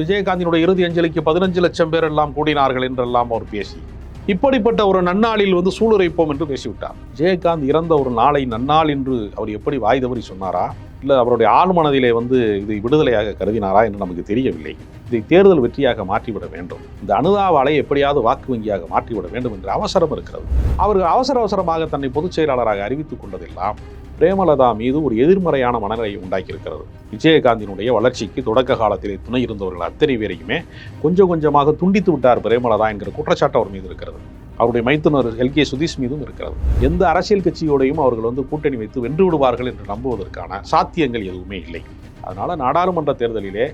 விஜயகாந்தினுடைய இறுதி அஞ்சலிக்கு பதினஞ்சு லட்சம் பேர் எல்லாம் கூடினார்கள் என்றெல்லாம் அவர் பேசி. இப்படிப்பட்ட ஒரு நன்னாளில் வந்து சூளுரைப்போம் என்று பேசிவிட்டார். விஜயகாந்த் இறந்த ஒரு நாளை நன்னாள் என்று அவர் எப்படி வாய் தவறி சொன்னாரா? இல்லை அவருடைய ஆழ்மனதிலே வந்து இது விடுதலையாக கருதினாரா என்று நமக்கு தெரியவில்லை. இதை தேர்தல் வெற்றியாக மாற்றிவிட வேண்டும். இந்த அனுதாவாலை எப்படியாவது வாக்கு வங்கியாக மாற்றிவிட வேண்டும் என்ற அவசரம் இருக்கிறது. அவர்கள் அவசர அவசரமாக தன்னை பொதுச் செயலாளராக அறிவித்துக் கொண்டதெல்லாம் பிரேமலதா மீது ஒரு எதிர்மறையான மனநிலையை உண்டாக்கியிருக்கிறது. விஜயகாந்தினுடைய வளர்ச்சிக்கு தொடக்க காலத்திலே துணை இருந்தவர்கள் அத்தனை பேரையுமே கொஞ்சம் கொஞ்சமாக துண்டித்து விட்டார் பிரேமலதா என்கிற குற்றச்சாட்டு அவர் மீது இருக்கிறது. அவருடைய மைத்துனர் எல் கே சுதீஷ் மீதும் இருக்கிறது. எந்த அரசியல் கட்சியோடையும் அவர்கள் வந்து கூட்டணி வைத்து வென்று விடுவார்கள் என்று நம்புவதற்கான சாத்தியங்கள் எதுவுமே இல்லை. அதனால் நாடாளுமன்ற தேர்தலிலே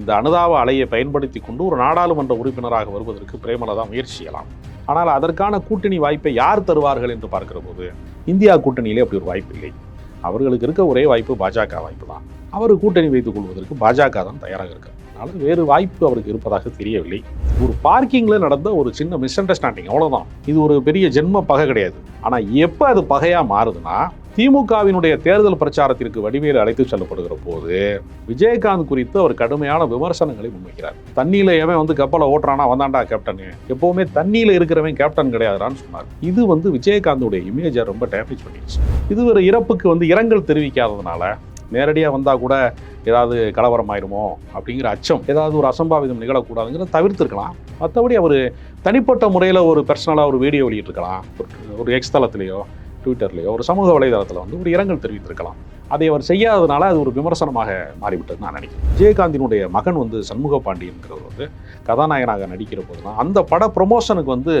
இந்த அனுதாப அலையை பயன்படுத்தி கொண்டு ஒரு நாடாளுமன்ற உறுப்பினராக வருவதற்கு பிரேமலதா முயற்சி செய்யலாம். ஆனால் அதற்கான கூட்டணி வாய்ப்பை யார் தருவார்கள் என்று பார்க்கிற போது இந்தியா கூட்டணியிலே அப்படி ஒரு வாய்ப்பு இல்லை. அவர்களுக்கு இருக்க ஒரே வாய்ப்பு பாஜக வாய்ப்பு தான் அவர் கூட்டணி வைத்துக் கொள்வதற்கு பாஜக தான் தயாராக இருக்கார். அதனால வேறு வாய்ப்பு அவருக்கு இருப்பதாக தெரியவில்லை. ஒரு பார்க்கிங்கில் நடந்த ஒரு சின்ன மிஸ் அண்டர்ஸ்டாண்டிங் அவ்வளோதான் இது ஒரு பெரிய ஜென்ம பகை கிடையாது. ஆனால் எப்போ அது பகையாக மாறுதுன்னா திமுகவினுடைய தேர்தல் பிரச்சாரத்திற்கு வடிவேலு அழைத்து செல்லப்படுகிற போது விஜயகாந்த் குறித்து அவர் கடுமையான விமர்சனங்களை முன்வைக்கிறார். தண்ணியில எவன் வந்து கப்பலை ஓட்டுறானா வந்தாண்டா கேப்டன் எப்பவுமே தண்ணியில இருக்கிறவன் கேப்டன் கிடையாதுடான்னு சொன்னார். இது வந்து விஜயகாந்தோடைய இமேஜை ரொம்ப டேமேஜ் பண்ணிடுச்சு. இது ஒரு இறப்புக்கு வந்து இரங்கல் தெரிவிக்காததுனால நேரடியாக வந்தால் கூட ஏதாவது கலவரம் ஆயிருமோ அப்படிங்கிற அச்சம் ஏதாவது ஒரு அசம்பாவிதம் நிகழக்கூடாதுங்கிறத தவிர்த்துருக்கலாம். மற்றபடி அவர் தனிப்பட்ட முறையில் ஒரு பர்சனலாக ஒரு வீடியோ வெளியிட்டிருக்கலாம். ஒரு- ஒரு எக்ஸ் தளத்திலேயோ ட்விட்டர்லேயோ ஒரு சமூக வலைதளத்தில் வந்து ஒரு இரங்கல் தெரிவித்திருக்கலாம். அதை அவர் செய்யாததுனால அது ஒரு விமர்சனமாக மாறிவிட்டது நான் நினைக்கிறேன். விஜயகாந்தினுடைய மகன் வந்து சண்முக பாண்டியன்கிறவர் வந்து கதாநாயகனாக நடிக்கிற போது தான் அந்த பட ப்ரொமோஷனுக்கு வந்து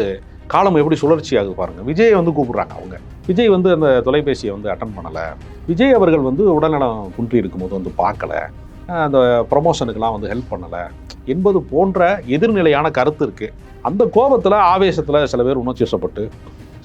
காலம் எப்படி சுழற்சியாக பாருங்க. விஜய் வந்து கூப்பிடுறாங்க அவங்க. விஜய் வந்து அந்த தொலைபேசியை வந்து அட்டன் பண்ணலை. விஜய் அவர்கள் வந்து உடல்நலம் குன்றி இருக்கும்போது வந்து பார்க்கல. அந்த ப்ரொமோஷனுக்கெல்லாம் வந்து ஹெல்ப் பண்ணலை. என்பது போன்ற எதிர்நிலையான கருத்து இருக்குது அந்த கோபத்தில் ஆவேசத்தில் சில பேர் உணர்ச்சி வசப்பட்டு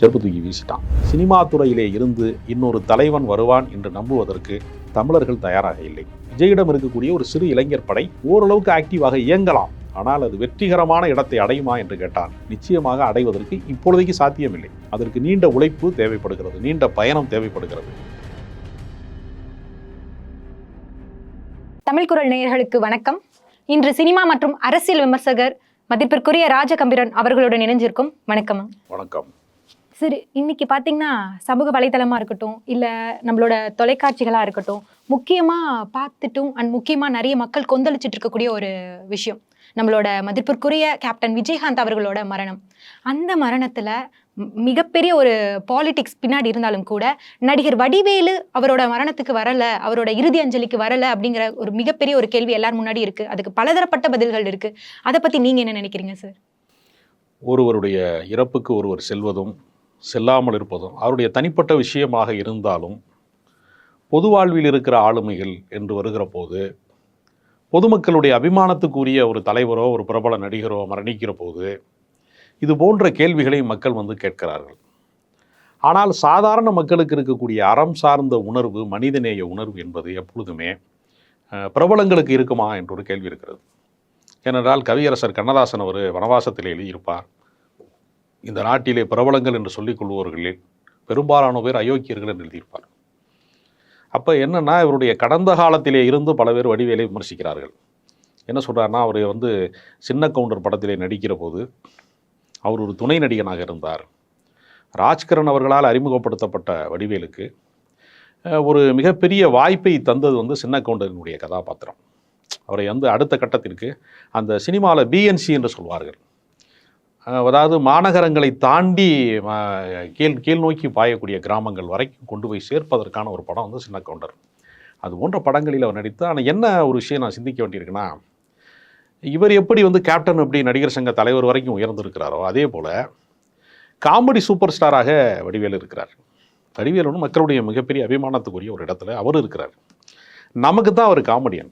செருப்பு தூக்கி வீசிட்டான். சினிமா துறையிலே இருந்து இன்னொரு தலைவன் வருவான் என்று நம்புவதற்கு தமிழர்கள் தயாராக இல்லை. விஜயிடம் இருக்கக்கூடிய ஒரு சிறு இளைஞர் படை ஓரளவுக்கு ஆக்டிவாக இயங்கலாம். ஆனால் அது வெற்றிகரமான இடத்தை அடையுமா என்று கேட்டால் நிச்சயமாக அடைவதற்கு இப்பொழுதைக்கு சாத்தியமில்லை. அதற்கு நீண்ட உழைப்பு தேவைப்படுகிறது. நீண்ட பயணம் தேவைப்படுகிறது. தமிழ் குரல் நேயர்களுக்கு வணக்கம். இன்று சினிமா மற்றும் அரசியல் விமர்சகர் மதிப்பிற்குரிய ராஜகம்பீரன் அவர்களுடன் இணைஞ்சிருக்கும் வணக்கம். வணக்கம். சரி இன்னைக்கு பார்த்தீங்கன்னா சமூக வலைதளமாக இருக்கட்டும் இல்லை நம்மளோட தொலைக்காட்சிகளாக இருக்கட்டும் முக்கியமாக பார்த்துட்டும் அண்ட் முக்கியமாக நிறைய மக்கள் கொந்தளிச்சிட்டு இருக்கக்கூடிய ஒரு விஷயம். நம்மளோட மதிப்பிற்குரிய கேப்டன் விஜயகாந்த் அவர்களோட மரணம். அந்த மரணத்தில் மிகப்பெரிய ஒரு பாலிடிக்ஸ் பின்னாடி இருந்தாலும் கூட நடிகர் வடிவேலு அவரோட மரணத்துக்கு வரல அவரோட இறுதி அஞ்சலிக்கு வரல அப்படிங்கிற ஒரு மிகப்பெரிய ஒரு கேள்வி எல்லாரும் முன்னாடி இருக்கு. அதுக்கு பலதரப்பட்ட பதில்கள் இருக்கு. அதை பற்றி நீங்கள் என்ன நினைக்கிறீங்க சார் ஒருவருடைய இறப்புக்கு ஒருவர் செல்வதும் செல்லாமல் இருப்பதும் அவருடைய தனிப்பட்ட விஷயமாக இருந்தாலும் பொது வாழ்வில் இருக்கிற ஆளுமைகள் என்று வருகிற போது பொதுமக்களுடைய அபிமானத்துக்குரிய ஒரு தலைவரோ ஒரு பிரபல நடிகரோ மரணிக்கிற போது இது போன்ற கேள்விகளை மக்கள் வந்து கேட்கிறார்கள். ஆனால் சாதாரண மக்களுக்கு இருக்கக்கூடிய அறம் சார்ந்த உணர்வு மனிதநேய உணர்வு என்பது எப்பொழுதுமே பிரபலங்களுக்கு இருக்குமா என்ற ஒரு கேள்வி இருக்கிறது. ஏனென்றால் கவியரசர் கண்ணதாசன் அவர் வனவாசத்தில் எழுதியிருப்பார். இந்த நாட்டிலே பிரபலங்கள் என்று சொல்லிக் கொள்பவர்களில் பெரும்பாலான பேர் அயோக்கியர்கள் என்று எழுதியிருப்பார். அப்போ என்னென்னா இவருடைய கடந்த காலத்திலே இருந்து பல பேர் வடிவேலை விமர்சிக்கிறார்கள். என்ன சொல்கிறாருன்னா அவர் வந்து சின்ன கவுண்டர் படத்திலே நடிக்கிற போது அவர் ஒரு துணை நடிகனாக இருந்தார். ராஜ்கரன் அவர்களால் அறிமுகப்படுத்தப்பட்ட வடிவேலுக்கு ஒரு மிகப்பெரிய வாய்ப்பை தந்தது வந்து சின்ன கவுண்டரினுடைய கதாபாத்திரம். அவரை வந்து அடுத்த கட்டத்திற்கு அந்த சினிமாவில் பிஎன்சி என்று சொல்வார்கள். அதாவது மாநகரங்களை தாண்டி கீழ் கீழ் நோக்கி பாயக்கூடிய கிராமங்கள் வரைக்கும் கொண்டு போய் சேர்ப்பதற்கான ஒரு படம் வந்து சின்ன கவுண்டர். அது போன்ற படங்களில் அவர் நடித்து ஆனால் என்ன ஒரு விஷயம் நான் சிந்திக்க வேண்டியிருக்குன்னா இவர் எப்படி வந்து கேப்டன் எப்படி நடிகர் சங்க தலைவர் வரைக்கும் உயர்ந்திருக்கிறாரோ அதே போல் காமெடி சூப்பர் ஸ்டாராக வடிவேலு இருக்கிறார். வடிவேலுன்னு மக்களுடைய மிகப்பெரிய அபிமானத்துக்குரிய ஒரு இடத்துல அவர் இருக்கிறார். நமக்கு தான் அவர் காமெடியன்.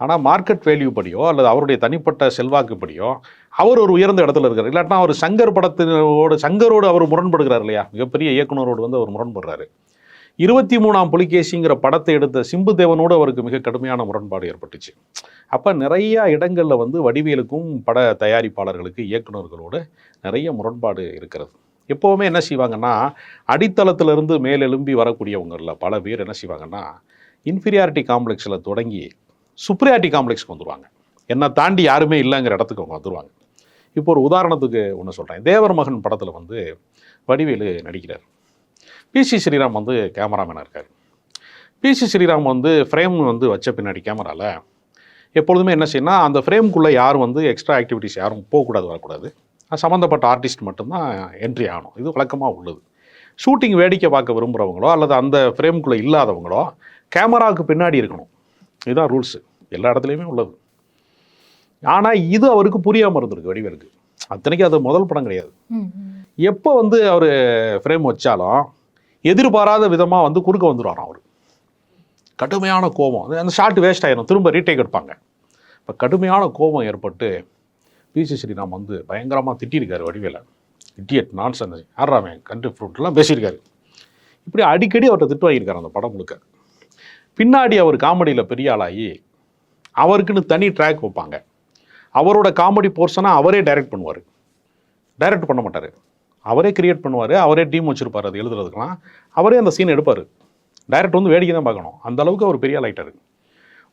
ஆனால் மார்க்கெட் வேல்யூ படியோ அல்லது அவருடைய தனிப்பட்ட செல்வாக்குப்படியோ அவர் ஒரு உயர்ந்த இடத்துல இருக்கார். இல்லாட்டினா அவர் சங்கர் படத்தினோடு சங்கரோடு அவர் முரண்படுகிறார் இல்லையா? மிகப்பெரிய இயக்குனரோடு வந்து அவர் முரண்படுறாரு. இருபத்தி மூணாம் புலிகேசிங்கிற படத்தை எடுத்த சிம்பு தேவனோடு அவருக்கு மிக கடுமையான முரண்பாடு ஏற்பட்டுச்சு. அப்போ நிறைய இடங்களில் வந்து வடிவேலுக்கும் பட தயாரிப்பாளர்களுக்கு இயக்குநர்களோடு நிறைய முரண்பாடு இருக்கிறது. எப்போவுமே என்ன செய்வாங்கன்னா அடித்தளத்திலிருந்து மேலெலும்பி வரக்கூடியவங்களில் பல பேர் என்ன செய்வாங்கன்னா இன்ஃபீரியாரிட்டி காம்ப்ளெக்ஸில் தொடங்கி சுப்ரியாரிட்டி காம்ப்ளெக்ஸ்க்கு வந்துடுவாங்க என்னை தாண்டி யாருமே இல்லைங்கிற இடத்துக்கு அவங்க வந்துருவாங்க. இப்போ ஒரு உதாரணத்துக்கு ஒன்று சொல்கிறேன் தேவர் மகன் படத்தில் வந்து வடிவேலு நடிக்கிறார். பிசி ஸ்ரீராம் வந்து கேமராமேனாக இருக்கார். பிசி ஸ்ரீராம் வந்து ஃப்ரேம் வந்து வச்ச பின்னாடி கேமராவில் எப்பொழுதுமே என்ன செய்யணும் அந்த ஃப்ரேம்குள்ளே யாரும் வந்து எக்ஸ்ட்ரா ஆக்டிவிட்டிஸ் யாரும் போகக்கூடாது வரக்கூடாது. அது சம்மந்தப்பட்ட ஆர்டிஸ்ட் மட்டும்தான் என்ட்ரி ஆகணும். இது வழக்கமாக உள்ளது. ஷூட்டிங் வேடிக்கை பார்க்க விரும்புகிறவங்களோ அல்லது அந்த ஃப்ரேம்குள்ளே இல்லாதவங்களோ கேமராவுக்கு பின்னாடி இருக்கணும். இதுதான் ரூல்ஸு எல்லா இடத்துலையுமே உள்ளது. ஆனால் இது அவருக்கு புரியாமல் இருந்திருக்கு வடிவேலுக்கு. அத்தனைக்கு அது முதல் படம் கிடையாது. எப்போ வந்து அவர் ஃப்ரேம் வச்சாலும் எதிர்பாராத விதமாக வந்து குறுக்க வந்துடுவாராம் அவர். கடுமையான கோபம். அந்த ஷாட் வேஸ்ட் ஆகிடும் திரும்ப ரீடேக் எடுப்பாங்க. இப்போ கடுமையான கோபம் ஏற்பட்டு பிசி ஸ்ரீராம் வந்து பயங்கரமாக திட்டியிருக்காரு வடிவேல. இட்டியட் நான்சென்ஸ் ஆடுறாமே கண்ட்ரி ஃப்ரூட்லாம் பேசியிருக்காரு. இப்படி அடிக்கடி அவர்கிட்ட திட்டு வாங்கியிருக்காரு அந்த படம் முழுக்க. பின்னாடி அவர் காமெடியில் பெரிய ஆளாகி அவருக்குன்னு தனி ட்ராக் வைப்பாங்க. அவரோட காமெடி போர்ஷனாக அவரே டைரக்ட் பண்ணுவார். டைரக்ட் பண்ண மாட்டார். அவரே கிரியேட் பண்ணுவார் அவரே டீம் வச்சுருப்பார் அது எழுதுறதுக்கெலாம் அவரே அந்த சீன் எடுப்பார். டைரக்ட் வந்து வேடிக்கை தான் பார்க்கணும். அந்த அளவுக்கு அவர் பெரிய ஆளாயிட்டாரு.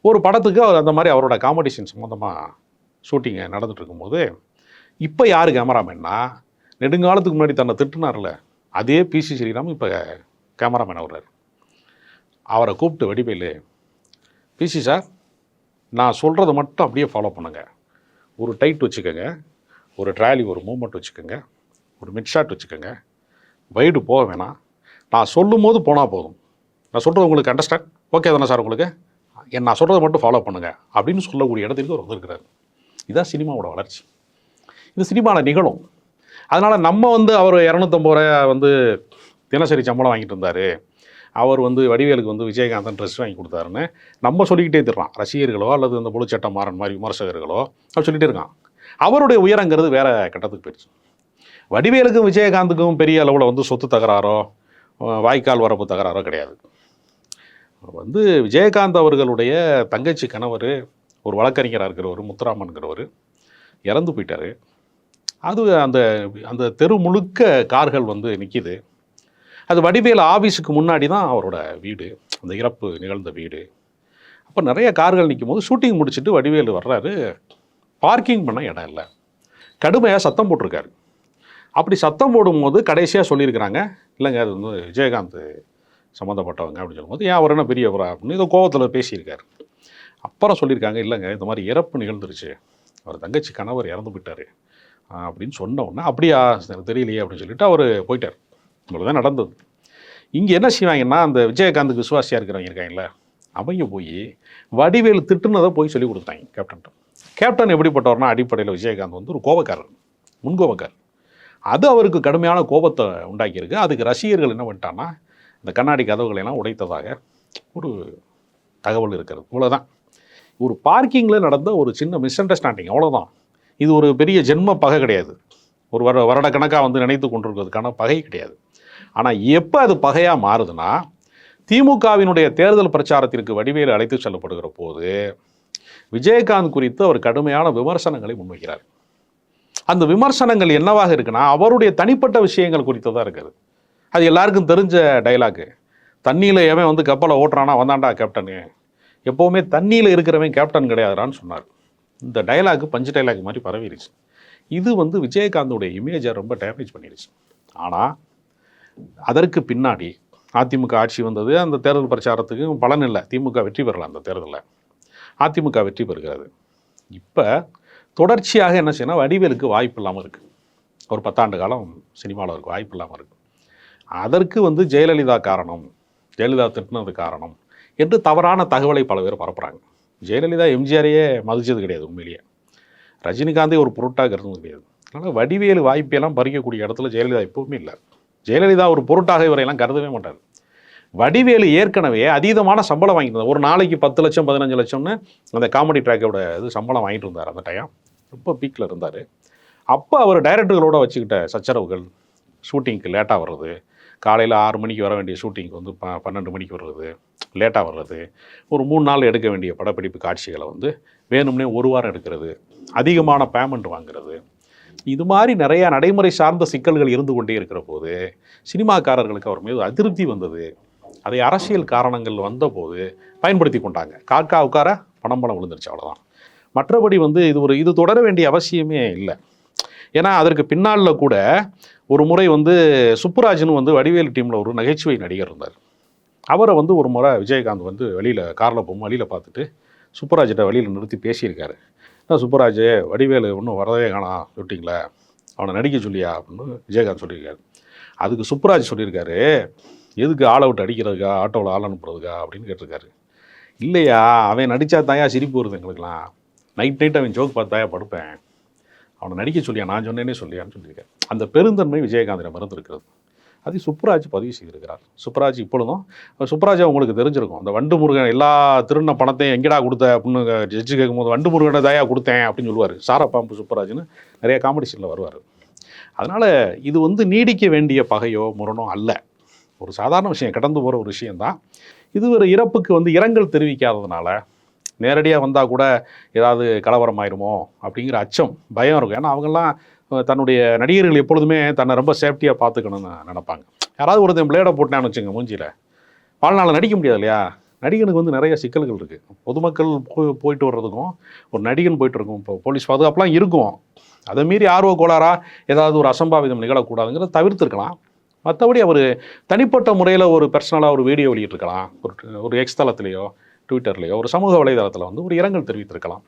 ஒரு படத்துக்கு அவர் அந்த மாதிரி அவரோட காமெடி சீன் சம்மந்தமாக ஷூட்டிங்கு நடந்துகிட்ருக்கும்போது இப்போ யார் கேமராமேன்னா நெடுங்காலத்துக்கு முன்னாடி தன்னை திட்டுனார்ல அதே பிசி ஸ்ரீராம் இப்போ கேமராமேன் ஆகுறாரு அவரை கூப்பிட்டு வடிவேலு பிசி சார் நான் சொல்கிறத மட்டும் அப்படியே ஃபாலோ பண்ணுங்கள் ஒரு டைட் வச்சுக்கோங்க ஒரு ட்ராலி ஒரு மூமெண்ட் வச்சுக்கோங்க ஒரு மிட் ஷாட் வச்சுக்கோங்க. வைடு போக வேணாம். நான் சொல்லும் போது போனால் போதும். நான் சொல்கிறது உங்களுக்கு அண்டர்ஸ்டாண்ட் ஓகே தானே சார் உங்களுக்கு? என் நான் சொல்கிறத மட்டும் ஃபாலோ பண்ணுங்கள் அப்படின்னு சொல்லக்கூடிய இடத்துக்கு அவர் வந்திருக்கிறார். இதுதான் சினிமாவோட வளர்ச்சி. இது சினிமாவில் நிகழும். அதனால் நம்ம வந்து அவர் இரநூத்தம்பது ரூபாய் வந்து தினசரி சம்பளம் வாங்கிட்டு இருந்தார். அவர் வந்து வடிவேலுக்கு வந்து விஜயகாந்தன் ட்ரெஸ் வாங்கி கொடுத்தாருன்னு நம்ம சொல்லிக்கிட்டே திடுறான் ரசிகர்களோ அல்லது இந்த புழுச்சட்டம் மாறன் மாதிரி விமர்சகர்களோ அவர் சொல்லிகிட்டே இருக்கான். அவருடைய உயரங்கிறது வேறு கட்டத்துக்கு போயிடுச்சு. வடிவேலுக்கும் விஜயகாந்துக்கும் பெரிய அளவில் வந்து சொத்து தகராறோ வாய்க்கால் வரப்பு தகராறோ கிடையாது. வந்து விஜயகாந்த் அவர்களுடைய தங்கச்சி கணவர் ஒரு வழக்கறிஞராக இருக்கிறவர் முத்துராமன்கிறவர் இறந்து போயிட்டார். அது அந்த அந்த தெரு முழுக்க கார்கள் வந்து நிற்கிது அது வடிவேல் ஆஃபீஸுக்கு முன்னாடி தான் அவரோட வீடு அந்த இறப்பு நிகழ்ந்த வீடு. அப்போ நிறைய கார்கள் நிற்கும் போது ஷூட்டிங் முடிச்சுட்டு வடிவேலு வர்றாரு. பார்க்கிங் பண்ண இடம் இல்லை. கடுமையாக சத்தம் போட்டிருக்காரு. அப்படி சத்தம் போடும்போது கடைசியாக சொல்லியிருக்கிறாங்க இல்லைங்க அது வந்து விஜயகாந்த் சம்மந்தப்பட்டவங்க அப்படின்னு சொல்லும்போது ஏன் அவர் என்ன பெரியவரா? அப்படின்னு ஏதோ கோவத்தில் பேசியிருக்காரு. அப்புறம் சொல்லியிருக்காங்க இல்லைங்க இந்த மாதிரி இறப்பு நிகழ்ந்துருச்சு. அவர் தங்கச்சி கணவர் இறந்து போயிட்டார். அப்படின்னு சொன்ன உடனே அப்படியா தெரியலையே அப்படின்னு சொல்லிட்டு அவர் போயிட்டார். இவ்வளோ தான் நடந்தது. இங்கே என்ன செய்வாங்கன்னா அந்த விஜயகாந்துக்கு விசுவாசியாக இருக்கிறவங்க இருக்காங்களே அவங்க போய் வடிவேலு திட்டுனதை போய் சொல்லி கொடுத்தாங்க கேப்டன்ட்ட கேப்டன் எப்படிப்பட்டவர்னா அடிப்படையில் விஜயகாந்த் வந்து ஒரு கோபக்காரர் முன்கோபக்காரர். அது அவருக்கு கடுமையான கோபத்தை உண்டாக்கியிருக்கு. அதுக்கு ரசிகர்கள் என்ன பண்ணிட்டான்னா இந்த கண்ணாடி கதவுகளை எல்லாம் உடைத்ததாக ஒரு தகவல் இருக்கிறது இவ்வளோதான் ஒரு பார்க்கிங்கில் நடந்த ஒரு சின்ன மிஸ் அண்டர்ஸ்டாண்டிங் அவ்வளோதான் இது ஒரு பெரிய ஜென்ம பகை கிடையாது. ஒரு வர வருடக்கணக்காக வந்து நினைத்து கொண்டிருக்கிறதுக்கான பகை கிடையாது. ஆனால் எப்போ அது பகையாக மாறுதுன்னா திமுகவினுடைய தேர்தல் பிரச்சாரத்திற்கு வடிவேலு அழைத்து செல்லப்படுகிற போது விஜயகாந்த் குறித்து அவர் கடுமையான விமர்சனங்களை முன்வைக்கிறார். அந்த விமர்சனங்கள் என்னவாக இருக்குன்னா அவருடைய தனிப்பட்ட விஷயங்கள் குறித்து தான் இருக்குது. அது எல்லாருக்கும் தெரிஞ்ச டைலாக்கு தண்ணியில் எவன் வந்து கப்பலை ஓட்டுறானா வந்தாண்டா கேப்டனு எப்போவுமே தண்ணியில் இருக்கிறவன் கேப்டன் கிடையாதுறான்னு சொன்னார். இந்த டைலாக் பஞ்சு டைலாக் மாதிரி பரவிடுச்சு இது வந்து விஜயகாந்தோடைய இமேஜை ரொம்ப டேமேஜ் பண்ணிடுச்சு ஆனால் அதற்கு பின்னாடி அதிமுக ஆட்சி வந்தது அந்த தேர்தல் பிரச்சாரத்துக்கு பலன் இல்லை. திமுக வெற்றி பெறலாம் அந்த தேர்தலில். அதிமுக வெற்றி பெறுகிறது. இப்போ தொடர்ச்சியாக என்ன செய்யணும் வடிவேலுக்கு வாய்ப்பு இல்லாமல் இருக்குது ஒரு பத்தாண்டு காலம் சினிமாவில் இருக்க வாய்ப்பு இல்லாமல் இருக்குது அதற்கு வந்து ஜெயலலிதா காரணம் ஜெயலலிதா திட்டினது காரணம் என்று தவறான தகவலை பல பேர் பரப்புகிறாங்க ஜெயலலிதா எம்ஜிஆரையே மதிச்சது கிடையாது உண்மையிலேயே. ரஜினிகாந்தே ஒரு பொருட்டாக கருதுனது கிடையாது. அதனால் வடிவேலு வாய்ப்பையெல்லாம் பறிக்கக்கூடிய இடத்துல ஜெயலலிதா எப்பவுமே இல்லை. ஜெயலலிதா ஒரு பொருட்டாக இவரையெல்லாம் கருதவே மாட்டார். வடிவேலு ஏற்கனவே அதீதமான சம்பளம் வாங்கிட்டு இருந்தார். ஒரு நாளைக்கு பத்து லட்சம் பதினஞ்சு லட்சம்னு அந்த காமெடி ட்ராக்கோட இது சம்பளம் வாங்கிட்டு இருந்தார் அந்த டைம் ரொம்ப பீக்கில் இருந்தார். அப்போ அவர் டைரக்டர்களோட வச்சுக்கிட்ட சச்சரவுகள் ஷூட்டிங்க்கு லேட்டாக வர்றது காலையில் ஆறு மணிக்கு வர வேண்டிய ஷூட்டிங்க்கு வந்து ப பன்னெண்டு மணிக்கு வர்றது லேட்டாக வர்றது ஒரு மூணு நாள் எடுக்க வேண்டிய படப்பிடிப்பு காட்சிகளை வந்து வேணும்னே ஒரு வாரம் எடுக்கிறது அதிகமான பேமெண்ட் வாங்குறது இது மாதிரி நிறையா நடைமுறை சார்ந்த சிக்கல்கள் இருந்து கொண்டே இருக்கிற போது சினிமாக்காரர்களுக்கு அவர் மீது அதிருப்தி வந்தது. அதை அரசியல் காரணங்கள் வந்தபோது பயன்படுத்தி கொண்டாங்க. காக்கா உட்கார பணம் பணம் விழுந்துருச்சு அவ்வளோதான் மற்றபடி வந்து இது ஒரு இது தொடர வேண்டிய அவசியமே இல்லை. ஏன்னா அதற்கு பின்னாளில் கூட ஒரு முறை வந்து சுப்புராஜ்னு வந்து வடிவேல் டீமில் ஒரு நகைச்சுவை நடிகர் இருந்தார். அவரை வந்து ஒரு முறை விஜயகாந்த் வந்து வெளியில் காரில் போகும் வழியில் பார்த்துட்டு சுப்புராஜிட்ட வழியில் நிறுத்தி பேசியிருக்காரு. என்ன சுப்புராஜ் வடிவேலு ஒன்றும் வரவே காணாம் ஷூட்டிங்கில் அவனை நடிக்க சொல்லியா? அப்படின்னு விஜயகாந்த் சொல்லியிருக்காரு. அதுக்கு சுப்புராஜ் சொல்லியிருக்காரு எதுக்கு ஆள் அவுட் அடிக்கிறதுக்கா ஆட்டோவில் ஆள் அனுப்புறதுக்கா? அப்படின்னு கேட்டிருக்காரு. இல்லையா அவன் நடித்தா தாயா சிரிப்பு வருது எங்களுக்குலாம் நைட் நைட் அவன் ஜோக் பார்த்தாயா படுப்பேன். அவனை நடிக்க சொல்லியா நான் சொன்னேனே சொல்லியான்னு சொல்லியிருக்கேன் அந்த பெருந்தன்மை விஜயகாந்திடம் மறந்துருக்கிறது. அதை சுப்புராஜ் பதிவு செய்திருக்கிறார். சுப்புராஜ் இப்பொழுதும் சுப்புராஜ் உங்களுக்கு தெரிஞ்சிருக்கும். அந்த வண்டு முருகன் எல்லா திருண்ண பணத்தையும் எங்கடா கொடுத்த அப்படின்னு ஜட்ஜு கேட்கும்போது வண்டு முருகனை தயா கொடுத்தேன் அப்படின்னு சொல்லுவார். சாரப்பாம்பு சுப்புராஜ்னு நிறைய காம்படிஷனில் வருவார். அதனால் இது வந்து நீடிக்க வேண்டிய பகையோ முரணோ அல்ல. ஒரு சாதாரண விஷயம் கடந்து போகிற ஒரு விஷயந்தான் இது ஒரு இறப்புக்கு வந்து இரங்கல் தெரிவிக்காததுனால நேரடியாக வந்தால் கூட ஏதாவது கலவரம் ஆயிருமோ அப்படிங்கிற அச்சம் பயம் இருக்கும். ஏன்னா அவங்கெல்லாம் தன்னுடைய நடிகர்கள் எப்பொழுதுமே தன்னை ரொம்ப சேஃப்டியாக பார்த்துக்கணும்னு நினைப்பாங்க. யாராவது ஒருத்தன் பிளேடை போட்டேன்னு வச்சுங்க மூஞ்சியில். வாழ்நாளில் நடிக்க முடியாது இல்லையா? நடிகனுக்கு வந்து நிறைய சிக்கல்கள் இருக்குது பொதுமக்கள் போயிட்டு வர்றதுக்கும் ஒரு நடிகன் போயிட்டு இருக்கும். இப்போ போலீஸ் பாதுகாப்புலாம் இருக்கும். அதை மீறி ஆர்வ கோளாறாக ஏதாவது ஒரு அசம்பாவிதம் நிகழக்கூடாதுங்கிறத தவிர்த்துருக்கலாம். மற்றபடி அவர் தனிப்பட்ட முறையில் ஒரு பர்சனலாக ஒரு வீடியோ வெளியிட்டிருக்கலாம். ஒரு ஒரு எக்ஸ் தளத்திலேயோ ட்விட்டர்லேயோ ஒரு சமூக வலைதளத்தில் வந்து ஒரு இரங்கல் தெரிவித்திருக்கலாம்.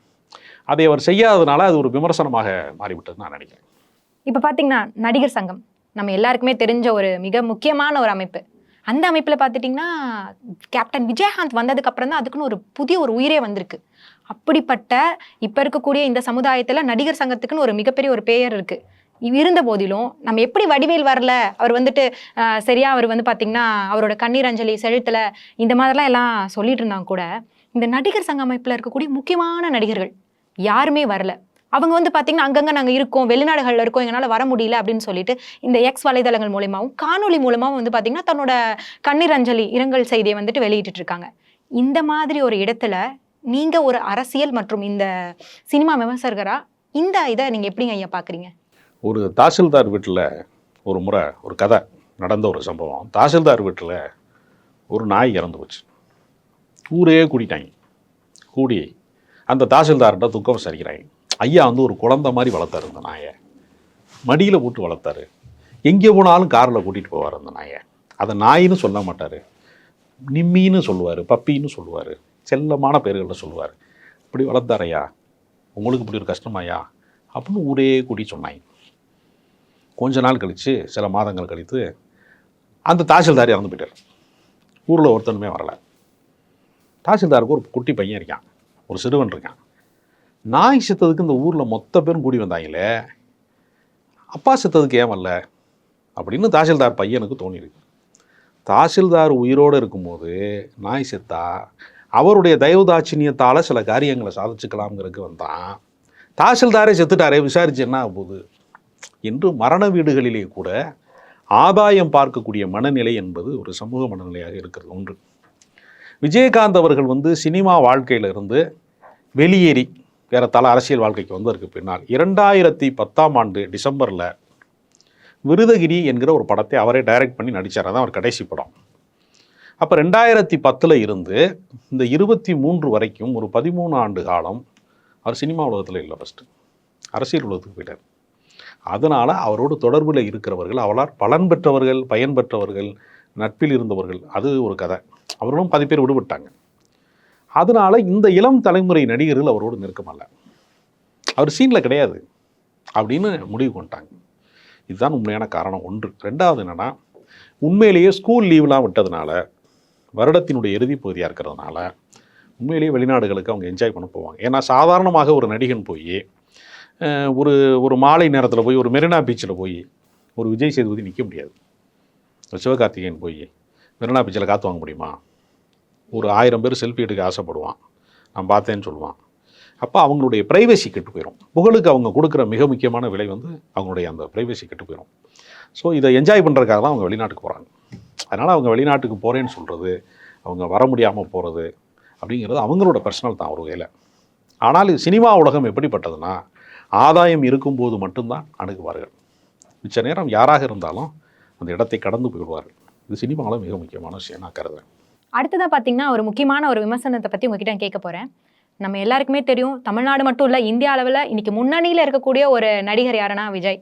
அதை அவர் செய்யாததுனால அது ஒரு விமர்சனமாக மாறிவிட்டது நான் நினைக்கிறேன். இப்போ பார்த்தீங்கன்னா நடிகர் சங்கம். நம்ம எல்லாருக்குமே தெரிஞ்ச ஒரு மிக முக்கியமான ஒரு அமைப்பு. அந்த அமைப்பில் பார்த்துட்டிங்கன்னா கேப்டன் விஜயகாந்த் வந்ததுக்கப்புறம் தான் அதுக்குன்னு ஒரு புதிய ஒரு உயிரே வந்திருக்கு. அப்படிப்பட்ட இப்போ இருக்கக்கூடிய இந்த சமுதாயத்தில் நடிகர் சங்கத்துக்குன்னு ஒரு மிகப்பெரிய ஒரு பெயர் இருக்குது இவ் இருந்த போதிலும் நம்ம எப்படி வடிவேல் வரல? அவர் வந்துட்டு சரியா அவர் வந்து பார்த்தீங்கன்னா அவரோட கண்ணீர் அஞ்சலி செலுத்தல இந்த மாதிரிலாம் எல்லாம் சொல்லிட்டு இருந்தாங்க கூட இந்த நடிகர் சங்க அமைப்பில் இருக்கக்கூடிய முக்கியமான நடிகர்கள் யாருமே வரல. அவங்க வந்து பார்த்தீங்கன்னா அங்கங்கே நாங்கள் இருக்கோம் வெளிநாடுகளில் இருக்கோம் எங்களால் வர முடியல அப்படின்னு சொல்லிட்டு இந்த எக்ஸ் வலைதளங்கள் மூலியமாகவும் காணொலி மூலமாகவும் வந்து பார்த்தீங்கன்னா தன்னோட கண்ணீர் அஞ்சலி இரங்கல் செய்தியை வந்துட்டு வெளியிட்டு இருக்காங்க. இந்த மாதிரி ஒரு இடத்துல நீங்கள் ஒரு அரசியல் மற்றும் இந்த சினிமா விமர்சகராக இந்த இதை நீங்கள் எப்படிங்க ஐயா பார்க்குறீங்க ஒரு தாசில்தார் வீட்டில் ஒரு முறை ஒரு கதை நடந்த ஒரு சம்பவம். தாசில்தார் வீட்டில் ஒரு நாய் இறந்து போச்சு. ஊரே கூடிட்டாங்க. கூடி அந்த தாசில்தார்கிட்ட துக்கம் சரிக்கிறாங்க. ஐயா வந்து ஒரு குழந்தை மாதிரி வளர்த்தாரு அந்த நாயை. மடியில் போட்டு வளர்த்தாரு. எங்கே போனாலும் காரில் கூட்டிகிட்டு போவார் அந்த நாயை. அதை நாயின்னு சொல்ல மாட்டார். நிம்மின்னு சொல்லுவார் பப்பின்னு சொல்லுவார் செல்லமான பேர்களில் சொல்லுவார். இப்படி வளர்த்தாரையா உங்களுக்கு இப்படி ஒரு கஷ்டமாயா அப்படின்னு ஊரே கூட்டி சொன்னாங்க. கொஞ்ச நாள் கழித்து சில மாதங்கள் கழித்து அந்த தாசில்தார் இறந்து போயிட்டார். ஊரில் ஒருத்தனுமே வரலை. தாசில்தாருக்கு ஒரு குட்டி பையன் இருக்கான். ஒரு சிறுவன் இருக்கான். நாய் செத்ததுக்கு இந்த ஊரில் மொத்த பேரும் கூடி வந்தாங்களே அப்பா செத்ததுக்கு ஏன் வரல? அப்படின்னு தாசில்தார் பையனுக்கு தோணியிருக்கு. தாசில்தார் உயிரோடு இருக்கும்போது நாய் செத்தா அவருடைய தயவுதாட்சிணியத்தால் சில காரியங்களை சாதிச்சுக்கலாம்ங்கிறதுக்கு வந்தான். தாசில்தாரே செத்துட்டாரே விசாரிச்சு என்ன போகுது? என்று மரண வீடுகளிலே கூட ஆதாயம் பார்க்கக்கூடிய மனநிலை என்பது ஒரு சமூக மனநிலையாக இருக்கிறது ஒன்று. விஜயகாந்த் அவர்கள் வந்து சினிமா வாழ்க்கையிலிருந்து வெளியேறி ஏறத்தாழ அரசியல் வாழ்க்கைக்கு வந்ததற்கு பின்னால். இரண்டாயிரத்தி பத்தாம் ஆண்டு டிசம்பரில் விருதகிரி என்கிற ஒரு படத்தை அவரே டைரக்ட் பண்ணி நடித்தார் அதான் அவர் கடைசி படம். அப்போ ரெண்டாயிரத்தி பத்தில் இருந்து இந்த இருபத்தி மூன்று வரைக்கும் ஒரு பதிமூணு ஆண்டு காலம் அவர் சினிமா உலகத்தில் இல்லை ஃபஸ்ட்டு அரசியல் உலகத்துக்கு போயிட்டார். அதனால் அவரோடு தொடர்பில் இருக்கிறவர்கள் அவளால் பலன் பெற்றவர்கள் பயன்பெற்றவர்கள் நட்பில் இருந்தவர்கள் அது ஒரு கதை. அவர்களும் பாதி பேர் விடுபட்டாங்க. அதனால் இந்த இளம் தலைமுறை நடிகர்கள் அவரோடு நெருக்கமல்ல அவர் சீனில் கிடையாது அப்படின்னு முடிவு கொண்டாங்க இதுதான் உண்மையான காரணம் ஒன்று. ரெண்டாவது என்னென்னா உண்மையிலேயே ஸ்கூல் லீவ்லாம் விட்டதுனால வருடத்தினுடைய இறுதி பகுதியாக இருக்கிறதுனால உண்மையிலேயே வெளிநாடுகளுக்கு அவங்க என்ஜாய் பண்ண போவாங்க. ஏன்னா சாதாரணமாக ஒரு நடிகன் போய் ஒரு ஒரு மாலை நேரத்தில் போய் ஒரு மெரினா பீச்சில் போய் ஒரு விஜய் சேதுபதி நிற்க முடியாது. சிவகார்த்திகேயன் போய் மெரினா பீச்சில் காற்று வாங்க முடியுமா? ஒரு ஆயிரம் பேர் செல்ஃபி எடுக்க ஆசைப்படுவான். நான் பார்த்தேன்னு சொல்லுவான். அப்போ அவங்களுடைய ப்ரைவசி கெட்டு போயிடும் புகழுக்கு அவங்க கொடுக்குற மிக முக்கியமான விலை வந்து அவங்களுடைய அந்த ப்ரைவசி கெட்டு போயிடும் ஸோ இதை என்ஜாய் பண்ணுறதுக்காக தான் அவங்க வெளிநாட்டுக்கு போகிறாங்க அதனால் அவங்க வெளிநாட்டுக்கு போகிறேன்னு சொல்கிறது அவங்க வர முடியாமல் போகிறது அப்படிங்கிறது அவங்களோட பர்சனல் தான் ஒரு வகையில் ஆனால் இது சினிமா உலகம் எப்படிப்பட்டதுன்னா ஆதாயம் இருக்கும்போது மட்டும்தான் அணுகுவார்கள். மிச்ச நேரம் யாராக இருந்தாலும் அந்த இடத்தை கடந்து போயிடுவார்கள். இது சினிமாவில் மிக முக்கியமான விஷயம் நான் கருதுறேன். அடுத்ததாக பார்த்தீங்கன்னா ஒரு முக்கியமான ஒரு விமர்சனத்தை பற்றி உங்ககிட்ட கேட்க போகிறேன் நம்ம எல்லாருக்குமே தெரியும் தமிழ்நாடு மட்டும் இல்லை இந்திய அளவில் இன்னைக்கு முன்னணியில் இருக்கக்கூடிய ஒரு நடிகர் யாருன்னா விஜய்.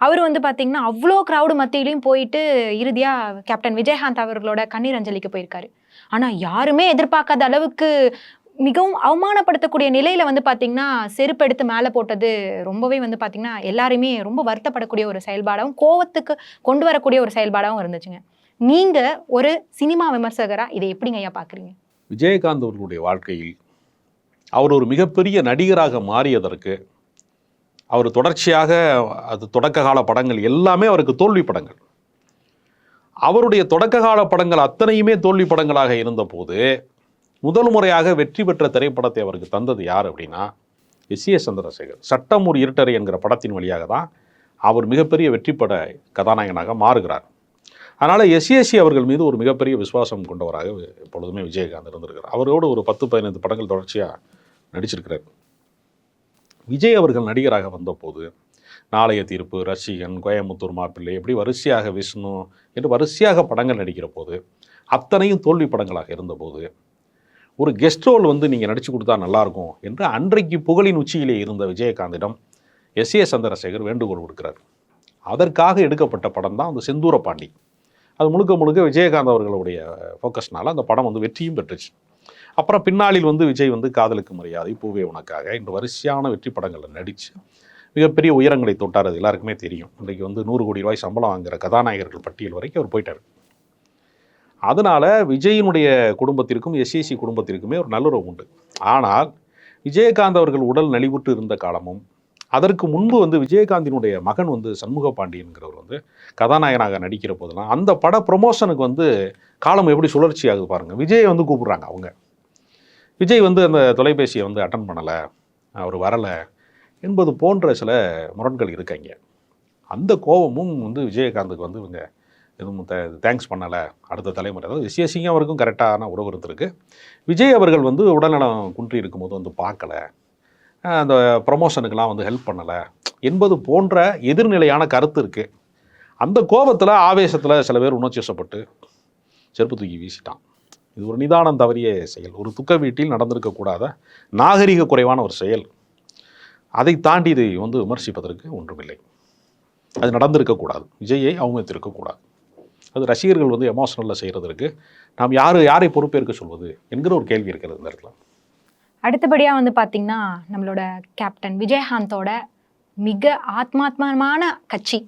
அவர் வந்து பார்த்தீங்கன்னா அவ்வளோ க்ரௌடு மத்தியிலையும் போயிட்டு இறுதியாக கேப்டன் விஜயகாந்த் அவர்களோட கண்ணீர் அஞ்சலிக்கு போயிருக்காரு. ஆனால் யாருமே எதிர்பார்க்காத அளவுக்கு மிகவும் அவமானப்படுத்தக்கூடிய நிலையில் வந்து பார்த்தீங்கன்னா செருப்பு எடுத்து மேலே போட்டது ரொம்பவே வந்து பார்த்தீங்கன்னா எல்லாருமே ரொம்ப வருத்தப்படக்கூடிய ஒரு செயல்பாடாகவும் கோவத்துக்கு கொண்டு வரக்கூடிய ஒரு செயல்பாடாகவும் இருந்துச்சுங்க. நீங்க ஒரு சினிமா விமர்சகரா இதை எப்படிங்க ஐயா பார்க்குறீங்க விஜயகாந்த் அவர்களுடைய வாழ்க்கையில் அவர் ஒரு மிகப்பெரிய நடிகராக மாறியதற்கு அவர் தொடர்ச்சியாக அது தொடக்க கால படங்கள் எல்லாமே அவருக்கு தோல்வி படங்கள். அவருடைய தொடக்க கால படங்கள் அத்தனையுமே தோல்வி படங்களாக இருந்தபோது முதல் முறையாக வெற்றி பெற்ற திரைப்படத்தை அவருக்கு தந்தது யார் அப்படின்னா எஸ். ஏ. சந்திரசேகர். சட்டம் ஒரு இருட்டறை என்கிற படத்தின் வழியாக தான் அவர் மிகப்பெரிய வெற்றிப்பட கதாநாயகனாக மாறுகிறார். அதனால் எஸ்எஸ்சி அவர்கள் மீது ஒரு மிகப்பெரிய விசுவாசம் கொண்டவராக எப்பொழுதுமே விஜயகாந்த் இருந்திருக்கிறார். அவரோடு ஒரு பத்து பதினைந்து படங்கள் தொடர்ச்சியாக நடிச்சிருக்கிறார். விஜய் அவர்கள் நடிகராக வந்தபோது நாளைய தீர்ப்பு ரசிகன் கோயம்புத்தூர் மாப்பிள்ளை எப்படி வரிசையாக விஷ்ணு என்று வரிசையாக படங்கள் நடிக்கிற போது அத்தனையும் தோல்வி படங்களாக இருந்தபோது ஒரு கெஸ்ட் ரோல் வந்து நீங்கள் நடித்து கொடுத்தா நல்லாயிருக்கும் என்று அன்றைக்கு புகழின் உச்சியிலே இருந்த விஜயகாந்திடம் எஸ் ஏ சந்திரசேகர் வேண்டுகோள் கொடுக்கிறார் அதற்காக எடுக்கப்பட்ட படம் தான் அந்த செந்தூர பாண்டி அது முழுக்க முழுக்க விஜயகாந்த் அவர்களுடைய ஃபோக்கஸ்னால அந்த படம் வந்து வெற்றியும் பெற்றுச்சு. அப்புறம் பின்னாளில் வந்து விஜய் வந்து காதலுக்கு மரியாதை பூவே உனக்காக இன்று வரிசையான வெற்றி படங்களில் நடித்து மிகப்பெரிய உயரங்களை தொட்டார். அது எல்லாருக்குமே தெரியும். இன்றைக்கு வந்து நூறு கோடி ரூபாய் சம்பளம் வாங்குற கதாநாயகர்கள் பட்டியல் வரைக்கும் அவர் போயிட்டார். அதனால் விஜயினுடைய குடும்பத்திற்கும் எஸ்ஏசி குடும்பத்திற்குமே ஒரு நல்லுறவு உண்டு. ஆனால் விஜயகாந்த் அவர்கள் உடல் நலிவுற்று இருந்த காலமும் அதற்கு முன்பு வந்து விஜயகாந்தினுடைய மகன் வந்து சண்முக பாண்டியன்கிறவர் வந்து கதாநாயகனாக நடிக்கிற போதெல்லாம் அந்த பட ப்ரொமோஷனுக்கு வந்து காலம் எப்படி சுழற்சி ஆகுது பாருங்கள் விஜயை வந்து கூப்பிட்றாங்க அவங்க. விஜய் வந்து அந்த தொலைபேசியை வந்து அட்டன் பண்ணலை அவர் வரலை என்பது போன்ற சில முரண்கள் இருக்காங்க அந்த கோபமும் வந்து விஜயகாந்துக்கு வந்து இவங்க எதுவும் தேங்க்ஸ் பண்ணலை. அடுத்த தலைமுறை அதாவது விசேஷிங்க அவருக்கும் கரெக்டான உறவு இருந்திருக்கு. விஜய் அவர்கள் வந்து உடல்நலம் குன்றி இருக்கும்போது வந்து பார்க்கல. அந்த ப்ரமோஷனுக்கெல்லாம் வந்து ஹெல்ப் பண்ணலை. என்பது போன்ற எதிர்நிலையான கருத்து இருக்குது அந்த கோபத்தில் ஆவேசத்தில் சில பேர் உணர்ச்சி வசப்பட்டு செருப்பு தூக்கி வீசிட்டான். இது ஒரு நிதானம் தவறிய செயல். ஒரு துக்க வீட்டில் நடந்திருக்கக்கூடாத நாகரிக குறைவான ஒரு செயல். அதை தாண்டி இதை வந்து விமர்சிப்பதற்கு ஒன்றுமில்லை. அது நடந்திருக்கக்கூடாது விஜயை அவமதித்திருக்கக்கூடாது அது ரசிகர்கள் வந்து எமோஷனலில் செய்கிறதற்கு நாம் யார் யாரை பொறுப்பேற்க சொல்வது? என்கிற ஒரு கேள்வி இருக்கிறது இந்த இடத்துல. அடுத்தபடியாக வந்து பார்த்திங்கன்னா நம்மளோட கேப்டன் விஜயகாந்தோட மிக ஆத்மாத்மமான கட்சி.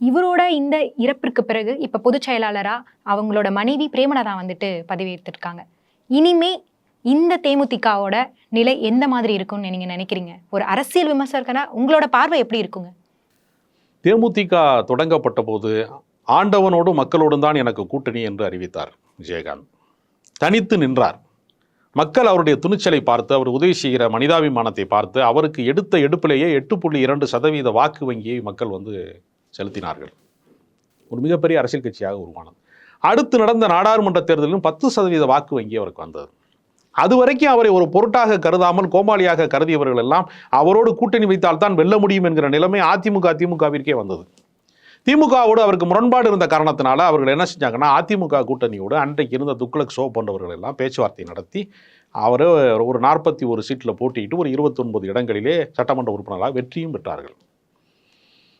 இவரோட இந்த இறப்பிற்கு பிறகு இப்போ பொதுச் செயலாளராக அவங்களோட மனைவி பிரேமலதா வந்துட்டு பதவியேற்றிருக்காங்க. இனிமே இந்த தேமுதிகாவோட நிலை எந்த மாதிரி இருக்கும்னு நீங்கள் நினைக்கிறீங்க? ஒரு அரசியல் விமர்சகராக உங்களோட பார்வை எப்படி இருக்குங்க? தேமுதிக தொடங்கப்பட்ட போது ஆண்டவனோடு மக்களோடும் தான் எனக்கு கூட்டணி என்று அறிவித்தார் விஜயகாந்த். தனித்து நின்றார். மக்கள் அவருடைய துணிச்சலை பார்த்து அவர் உதவி செய்கிற மனிதாபிமானத்தை பார்த்து அவருக்கு எடுத்த எடுப்பிலேயே எட்டு புள்ளி இரண்டு சதவீத வாக்கு வங்கியை மக்கள் வந்து செலுத்தினார்கள். ஒரு மிகப்பெரிய அரசியல் கட்சியாக உருவானது. அடுத்து நடந்த நாடாளுமன்ற தேர்தலிலும் பத்து சதவீத வாக்கு வங்கி அவருக்கு வந்தது. அது வரைக்கும் அவரை ஒரு பொருட்டாக கருதாமல் கோமாளியாக கருதியவர்கள் எல்லாம் அவரோடு கூட்டணி வைத்தால் தான் வெல்ல முடியும் என்கிற நிலைமை அதிமுக திமுகவிற்கே வந்தது. திமுகவோடு அவருக்கு முரண்பாடு இருந்த காரணத்தினால அவர்கள் என்ன செஞ்சாங்கன்னா அதிமுக கூட்டணியோடு அன்றைக்கு இருந்த துக்ளக் சோ போன்றவர்கள் எல்லாம் பேச்சுவார்த்தை நடத்தி அவர் ஒரு நாற்பத்தி ஒரு சீட்டில் போட்டியிட்டு ஒரு இருபத்தொன்பது இடங்களிலே சட்டமன்ற உறுப்பினராக வெற்றியும் பெற்றார்கள்.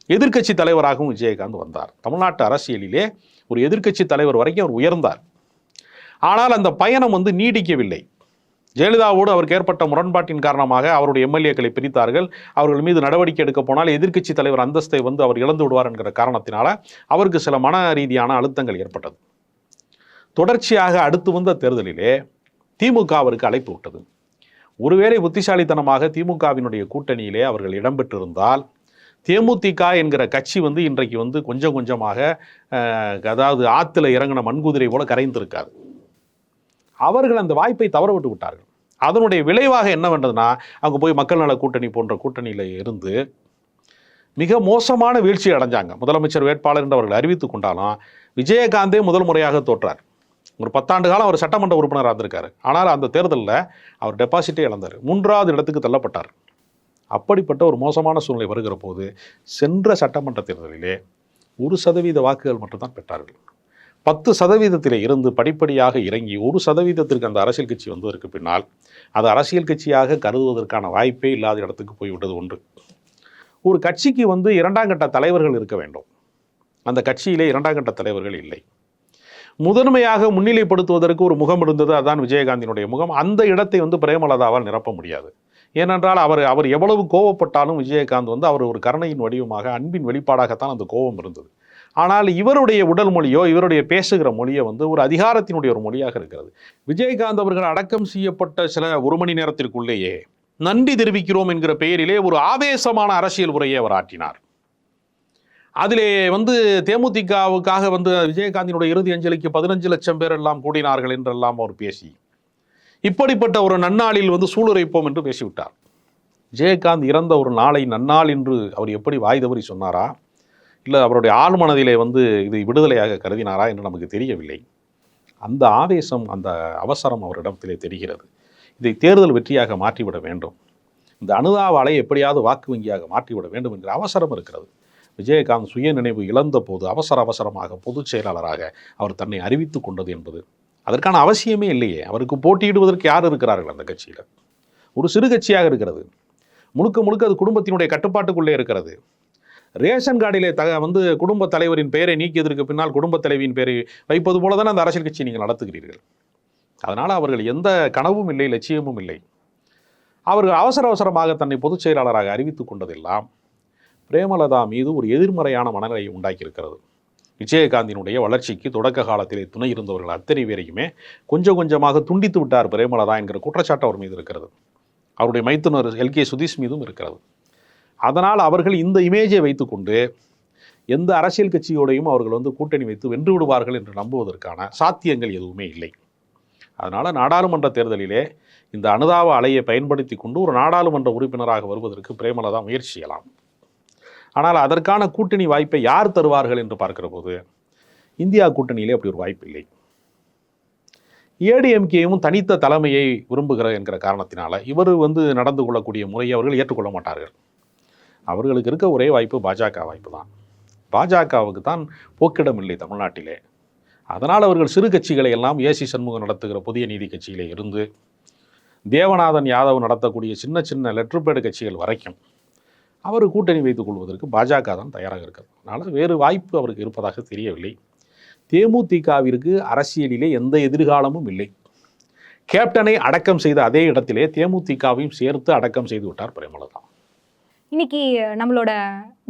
எதிர்க்கட்சி தலைவராகவும் விஜயகாந்த் வந்தார். தமிழ்நாட்டு அரசியலிலே ஒரு எதிர்க்கட்சி தலைவர் வரைக்கும் அவர் உயர்ந்தார். ஆனால் அந்த பயணம் வந்து நீடிக்கவில்லை. ஜெயலலிதாவோடு அவருக்கு ஏற்பட்ட முரண்பாட்டின் காரணமாக அவருடைய எம்எல்ஏக்களை பிரித்தார்கள். அவர்கள் மீது நடவடிக்கை எடுக்க போனால் எதிர்க்கட்சி தலைவர் அந்தஸ்தை வந்து அவர் இழந்து விடுவார் என்கிற காரணத்தினால அவருக்கு சில மன ரீதியான அழுத்தங்கள் ஏற்பட்டது. தொடர்ச்சியாக அடுத்து வந்த தேர்தலிலே திமுக அவருக்கு அழைப்பு விட்டது. ஒருவேளை புத்திசாலித்தனமாக திமுகவினுடைய கூட்டணியிலே அவர்கள் இடம்பெற்றிருந்தால் தேமுதிக என்கிற கட்சி வந்து இன்றைக்கு வந்து கொஞ்சம் கொஞ்சமாக அதாவது ஆற்றுல இறங்கின மண்குதிரை போல கரைந்திருக்காது. அவர்கள் அந்த வாய்ப்பை தவறவிட்டு விட்டார்கள். அதனுடைய விளைவாக என்னவென்றதுன்னா அங்கே போய் மக்கள் நல கூட்டணி போன்ற கூட்டணியில் இருந்து மிக மோசமான வீழ்ச்சி அடைஞ்சாங்க. முதலமைச்சர் வேட்பாளர் என்று அவர்கள் அறிவித்து கொண்டாலும் விஜயகாந்தே முதல் முறையாக தோற்றார். ஒரு பத்தாண்டு காலம் அவர் சட்டமன்ற உறுப்பினராக இருந்திருக்காரு. ஆனால் அந்த தேர்தலில் அவர் டெபாசிட்டே இழந்தார். மூன்றாவது இடத்துக்கு தள்ளப்பட்டார். அப்படிப்பட்ட ஒரு மோசமான சூழ்நிலை வருகிற போது சென்ற சட்டமன்ற தேர்தலிலே ஒரு சதவீத வாக்குகள் மட்டும்தான் பெற்றார்கள். பத்து சதவீதத்தில் இருந்து படிப்படியாக இறங்கி ஒரு சதவீதத்திற்கு அந்த அரசியல் கட்சி வந்ததற்கு பின்னால் அது அரசியல் கட்சியாக கருதுவதற்கான வாய்ப்பே இல்லாத இடத்துக்கு போய்விட்டது ஒன்று. ஒரு கட்சிக்கு வந்து இரண்டாம் கட்ட தலைவர்கள் இருக்க வேண்டும். அந்த கட்சியிலே இரண்டாம் கட்ட தலைவர்கள் இல்லை. முதன்மையாக முன்னிலைப்படுத்துவதற்கு ஒரு முகம் இருந்தது அதான் விஜயகாந்தினுடைய முகம். அந்த இடத்தை வந்து பிரேமலதாவால் நிரப்ப முடியாது. ஏனென்றால் அவர் அவர் எவ்வளவு கோவப்பட்டாலும் விஜயகாந்த் வந்து அவர் ஒரு கருணையின் வடிவமாக அன்பின் வெளிப்பாடாகத்தான் அந்த கோபம் இருந்தது. ஆனால் இவருடைய உடல் மொழியோ இவருடைய பேசுகிற மொழியோ வந்து ஒரு அதிகாரத்தினுடைய ஒரு மொழியாக இருக்கிறது. விஜயகாந்த் அவர்கள் அடக்கம் செய்யப்பட்ட சில ஒரு மணி நேரத்திற்குள்ளேயே நன்றி தெரிவிக்கிறோம் என்கிற பெயரிலே ஒரு ஆவேசமான அரசியல் உரையை அவர் ஆற்றினார். அதிலே வந்து தேமுதிகவுக்காக வந்து விஜயகாந்தினுடைய இறுதி அஞ்சலிக்கு பதினஞ்சு லட்சம் பேர் எல்லாம் கூடினார்கள் என்றெல்லாம் அவர் பேசி இப்படிப்பட்ட ஒரு நன்னாளில் வந்து சூளுரைப்போம் என்று பேசிவிட்டார். விஜயகாந்த் இறந்த ஒரு நாளை நன்னாள் என்று அவர் எப்படி வாய் தவறி சொன்னாரா? இல்லை அவருடைய ஆழ்மனதிலே வந்து இது விடுதலையாக கருதினாரா என்று நமக்கு தெரியவில்லை. அந்த ஆவேசம் அந்த அவசரம் அவரிடத்திலே தெரிகிறது. இதை தேர்தல் வெற்றியாக மாற்றிவிட வேண்டும். இந்த அனுதாவாலை எப்படியாவது வாக்கு வங்கியாக மாற்றிவிட வேண்டும் என்கிற அவசரம் இருக்கிறது. விஜயகாந்த் சுய நினைவு இழந்த போது அவசர அவசரமாக பொதுச் செயலாளராக அவர் தன்னை அறிவித்து கொண்டது என்பது அதற்கான அவசியமே இல்லையே. அவருக்கு போட்டியிடுவதற்கு யார் இருக்கிறார்கள் அந்த கட்சியில்? ஒரு சிறு கட்சியாக இருக்கிறது. முழுக்க முழுக்க அது குடும்பத்தினுடைய கட்டுப்பாட்டுக்குள்ளே இருக்கிறது. ரேஷன் கார்டிலே தக வந்து குடும்ப தலைவரின் பெயரை நீக்கியதற்கு பின்னால் குடும்ப தலைவியின் பெயரை வைப்பது போல தானே அந்த அரசியல் கட்சியை நீங்கள் நடத்துகிறீர்கள். அதனால் அவர்கள் எந்த கனவும் இல்லை லட்சியமும் இல்லை. அவர்கள் அவசர அவசரமாக தன்னை பொதுச் செயலாளராக அறிவித்துக் கொண்டதெல்லாம் பிரேமலதா மீது ஒரு எதிர்மறையான மனநிலையை உண்டாக்கியிருக்கிறது. விஜயகாந்தினுடைய வளர்ச்சிக்கு தொடக்க காலத்திலே துணை இருந்தவர்கள் அத்தனை பேரையுமே கொஞ்சம் கொஞ்சமாக துண்டித்து விட்டார் பிரேமலதா என்கிற குற்றச்சாட்டு அவர் மீது இருக்கிறது. அவருடைய மைத்துனர் எல். கே. சுதீஷ் மீதும் இருக்கிறது. அதனால் அவர்கள் இந்த இமேஜை வைத்துக்கொண்டு எந்த அரசியல் கட்சியோடையும் அவர்கள் வந்து கூட்டணி வைத்து வென்று விடுவார்கள் என்று நம்புவதற்கான சாத்தியங்கள் எதுவுமே இல்லை. அதனால் நாடாளுமன்ற தேர்தலிலே இந்த அனுதாப அலையை பயன்படுத்தி கொண்டு ஒரு நாடாளுமன்ற உறுப்பினராக வருவதற்கு பிரேமலதா முயற்சி செய்யலாம். ஆனால் அதற்கான கூட்டணி வாய்ப்பை யார் தருவார்கள் என்று பார்க்கிற போது இந்தியா கூட்டணியிலே அப்படி ஒரு வாய்ப்பு இல்லை. ஏடிஎம்கேயும் தனித்த தலைமையை விரும்புகிற என்கிற காரணத்தினால இவர் வந்து நடந்து கொள்ளக்கூடிய முறையை அவர்கள் ஏற்றுக்கொள்ள மாட்டார்கள். அவர்களுக்கு இருக்க ஒரே வாய்ப்பு பாஜக வாய்ப்பு தான் பாஜகவுக்கு தான் போக்கிடம் இல்லை தமிழ்நாட்டிலே. அதனால் அவர்கள் சிறு கட்சிகளை எல்லாம் ஏசி சண்முகம் நடத்துகிற புதிய நீதி கட்சியிலே இருந்து தேவநாதன் யாதவ் நடத்தக்கூடிய சின்ன சின்ன லெட்டர்பேடு கட்சிகள் வரைக்கும் அவர் கூட்டணி வைத்துக் கொள்வதற்கு பாஜக தான் தயாராக இருக்கிறது. அதனால் வேறு வாய்ப்பு அவருக்கு இருப்பதாக தெரியவில்லை. தேமுதிகவிற்கு அரசியலிலே எந்த எதிர்காலமும் இல்லை. கேப்டனை அடக்கம் செய்த அதே இடத்திலே தேமுதிகவையும் சேர்த்து அடக்கம் செய்து விட்டார் பிரேமலதா. இன்னைக்கு நம்மளோட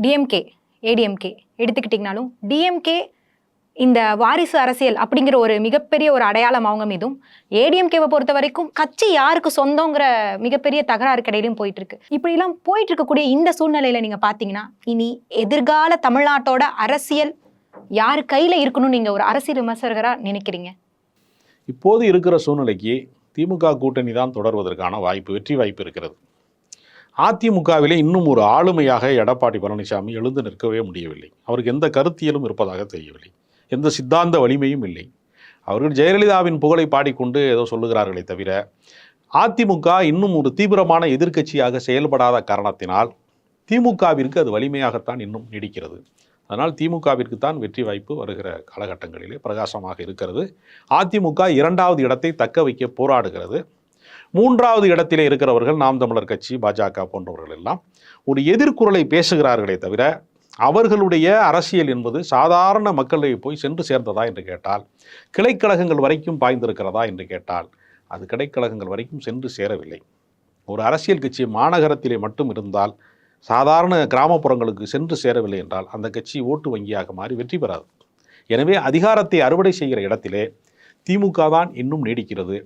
டிஎம்கே ஏடிஎம்கே எடுத்துக்கிட்டிங்கனாலும் டிஎம்கே இந்த வாரிசு அரசியல் அப்படிங்கிற ஒரு மிகப்பெரிய ஒரு அடையாளம் அவங்க மீதும் ஏடிஎம்கேவை பொறுத்த வரைக்கும் கட்சி யாருக்கு சொந்தங்கிற மிகப்பெரிய தகராறு கடையிலும் போயிட்டு இருக்கு இப்படிலாம் போயிட்டு இருக்கக்கூடிய இந்த சூழ்நிலையில நீங்க பாத்தீங்கன்னா இனி எதிர்கால தமிழ்நாட்டோட அரசியல் யார் கையில இருக்கணும்னு நீங்க ஒரு அரசியல் விமர்சகராக நினைக்கிறீங்க? இப்போது இருக்கிற சூழ்நிலைக்கு திமுக கூட்டணி தான் தொடர்வதற்கான வாய்ப்பு வெற்றி வாய்ப்பு இருக்கிறது. அதிமுகவிலே இன்னும் ஒரு ஆளுமையாக எடப்பாடி பழனிசாமி எழுந்து நிற்கவே முடியவில்லை. அவருக்கு எந்த கருத்தியலும் இருப்பதாக தெரியவில்லை. எந்த சித்தாந்த வலிமையும் இல்லை. அவர்கள் ஜெயலலிதாவின் புகழை பாடிக்கொண்டு ஏதோ சொல்லுகிறார்களே தவிர அதிமுக இன்னும் ஒரு தீவிரமான எதிர்க்கட்சியாக செயல்படாத காரணத்தினால் திமுகவிற்கு அது வலிமையாகத்தான் இன்னும் நீடிக்கிறது. அதனால் திமுகவிற்கு தான் வெற்றி வாய்ப்பு வருகிற காலகட்டங்களிலே பிரகாசமாக இருக்கிறது. அதிமுக இரண்டாவது இடத்தை தக்க வைக்க போராடுகிறது. மூன்றாவது இடத்திலே இருக்கிறவர்கள் நாம் தமிழர் கட்சி பாஜக போன்றவர்கள் எல்லாம் ஒரு எதிர்குரலை பேசுகிறார்களே தவிர அவர்களுடைய அரசியல் என்பது சாதாரண மக்களை போய் சென்று சேர்ந்ததா என்று கேட்டால் கிளைக்கழகங்கள் வரைக்கும் பாய்ந்திருக்கிறதா என்று கேட்டால் அது கிளைக்கழகங்கள் வரைக்கும் சென்று சேரவில்லை. ஒரு அரசியல் கட்சி மாநகரத்திலே மட்டும் இருந்தால் சாதாரண கிராமப்புறங்களுக்கு சென்று சேரவில்லை என்றால் அந்த கட்சி ஓட்டு வங்கியாக மாறி வெற்றி பெறாது. எனவே அதிகாரத்தை அறுவடை செய்கிற இடத்திலே திமுக தான் இன்னும் நீடிக்கிறது.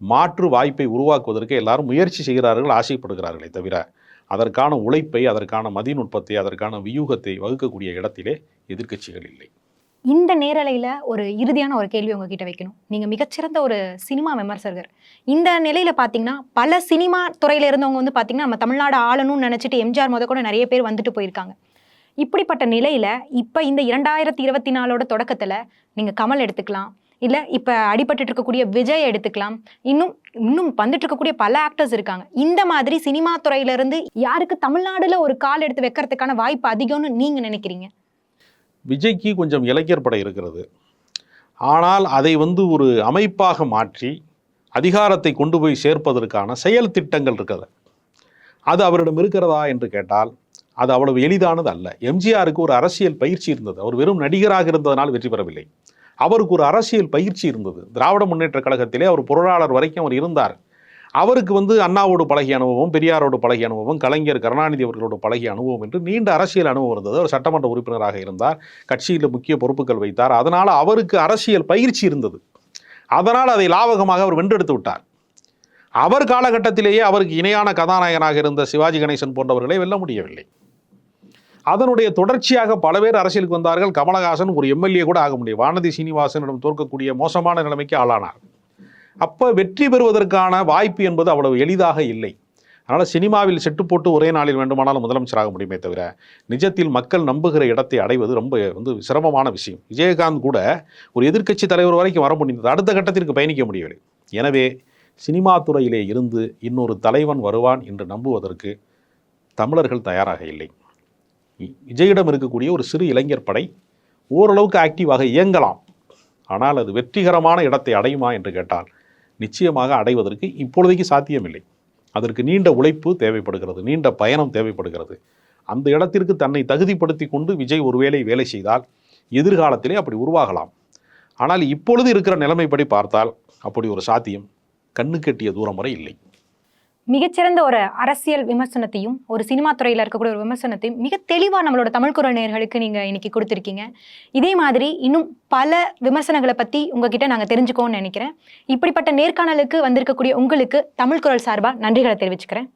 மாற்று வாய்ப்பை உருவாக்குவதற்கு எல்லாரும் முயற்சி செய்கிறார்கள் ஆசைப்படுகிறார்களே தவிர அதற்கான உழைப்பை அதற்கான மதிநுட்பத்தை அதற்கான வியூகத்தை வகுக்கக்கூடிய இடத்திலே எதிர்க்கட்சிகள் இல்லை. இந்த நேரலையில் ஒரு இறுதியான ஒரு கேள்வி உங்ககிட்ட வைக்கணும். நீங்கள் மிகச்சிறந்த ஒரு சினிமா விமர்சகர். இந்த நிலையில் பார்த்தீங்கன்னா பல சினிமா துறையில் இருந்தவங்க வந்து பார்த்தீங்கன்னா நம்ம தமிழ்நாடு ஆளணும்னு நினச்சிட்டு எம்ஜிஆர் முத கூட நிறைய பேர் வந்துட்டு போயிருக்காங்க. இப்படிப்பட்ட நிலையில் இப்போ இந்த இரண்டாயிரத்தி இருபத்தி நாலோட தொடக்கத்தில் நீங்கள் கமல் எடுத்துக்கலாம். இல்லை இப்போ அடிபட்டு இருக்கக்கூடிய விஜய் எடுத்துக்கலாம். இன்னும் இன்னும் வந்துட்டு இருக்கக்கூடிய பல ஆக்டர்ஸ் இருக்காங்க. இந்த மாதிரி சினிமா துறையிலிருந்து யாருக்கு தமிழ்நாடுல ஒரு கால் எடுத்து வைக்கிறதுக்கான வாய்ப்பு அதிகம்னு நீங்கள் நினைக்கிறீங்க? விஜய்க்கு கொஞ்சம் இளைஞர் படை இருக்கிறது. ஆனால் அதை வந்து ஒரு அமைப்பாக மாற்றி அதிகாரத்தை கொண்டு போய் சேர்ப்பதற்கான செயல் திட்டங்கள் இருக்கிறது அது அவரிடம் இருக்கிறதா என்று கேட்டால் அது அவ்வளவு எளிதானது அல்ல எம்ஜிஆருக்கு ஒரு அரசியல் பயிற்சி இருந்தது. அவர் வெறும் நடிகராக இருந்ததனால் வெற்றி பெறவில்லை. அவருக்கு ஒரு அரசியல் பயிற்சி இருந்தது. திராவிட முன்னேற்ற கழகத்திலே அவர் பொருளாளர் வரைக்கும் அவர் இருந்தார். அவருக்கு வந்து அண்ணாவோடு பழகிய அனுபவம் பெரியாரோடு பழகிய அனுபவம் கலைஞர் கருணாநிதி அவர்களோடு பழகிய அனுபவம் என்று நீண்ட அரசியல் அனுபவம் இருந்தது. அவர் சட்டமன்ற உறுப்பினராக இருந்தார். கட்சியில் முக்கிய பொறுப்புகள் வைத்தார். அதனால் அவருக்கு அரசியல் பயிற்சி இருந்தது. அதனால் அதை லாவகமாக அவர் வென்றெடுத்து விட்டார். அவர் காலகட்டத்திலேயே அவருக்கு இணையான கதாநாயகனாக இருந்த சிவாஜி கணேசன் போன்றவர்களை வெல்ல முடியவில்லை. அதனுடைய தொடர்ச்சியாக பல பேர் அரசியலுக்கு வந்தார்கள். கமலஹாசன் ஒரு எம்எல்ஏ கூட ஆக முடியும் வானதி சீனிவாசனிடம் தோற்கக்கூடிய மோசமான நிலைமைக்கு ஆளானார். அப்போ வெற்றி பெறுவதற்கான வாய்ப்பு என்பது அவ்வளவு எளிதாக இல்லை. அதனால் சினிமாவில் செட்டு போட்டு ஒரே நாளில் வேண்டுமானாலும் முதலமைச்சராக முடியுமே தவிர நிஜத்தில் மக்கள் நம்புகிற இடத்தை அடைவது ரொம்ப வந்து சிரமமான விஷயம். விஜயகாந்த் கூட ஒரு எதிர்க்கட்சி தலைவர் வரைக்கும் வர முடிந்தது. அடுத்த கட்டத்திற்கு பயணிக்க முடியவில்லை. எனவே சினிமா துறையிலே இருந்து இன்னொரு தலைவன் வருவான் என்று நம்புவதற்கு தமிழர்கள் தயாராக இல்லை. விஜயிடம் இருக்கக்கூடிய ஒரு சிறு இளைஞர் படை ஓரளவுக்கு ஆக்டிவாக இயங்கலாம். ஆனால் அது வெற்றிகரமான இடத்தை அடையுமா என்று கேட்டால் நிச்சயமாக அடைவதற்கு இப்பொழுதைக்கு சாத்தியமில்லை. அதற்கு நீண்ட உழைப்பு தேவைப்படுகிறது நீண்ட பயணம் தேவைப்படுகிறது. அந்த இடத்திற்கு தன்னை தகுதிப்படுத்தி கொண்டு விஜய் ஒருவேளை வேலை செய்தால் எதிர்காலத்திலே அப்படி உருவாகலாம். ஆனால் இப்பொழுது இருக்கிற நிலைமைப்படி பார்த்தால் அப்படி ஒரு சாத்தியம் கண்ணுக்கெட்டிய தூரம் வரை இல்லை. மிகச்சிறந்த ஒரு அரசியல் விமர்சனத்தையும் ஒரு சினிமா துறையில் இருக்கக்கூடிய ஒரு விமர்சனத்தையும் மிக தெளிவாக நம்மளோட தமிழ் குரல் நேர்களுக்கு நீங்கள் இன்னைக்கு கொடுத்துருக்கீங்க. இதே மாதிரி இன்னும் பல விமர்சனங்களை பற்றி உங்ககிட்ட நாங்கள் தெரிஞ்சுக்கோன்னு நினைக்கிறேன். இப்படிப்பட்ட நேர்காணலுக்கு வந்திருக்கக்கூடிய உங்களுக்கு தமிழ் குரல் சார்பாக நன்றிகளை தெரிவிச்சுக்கிறேன்.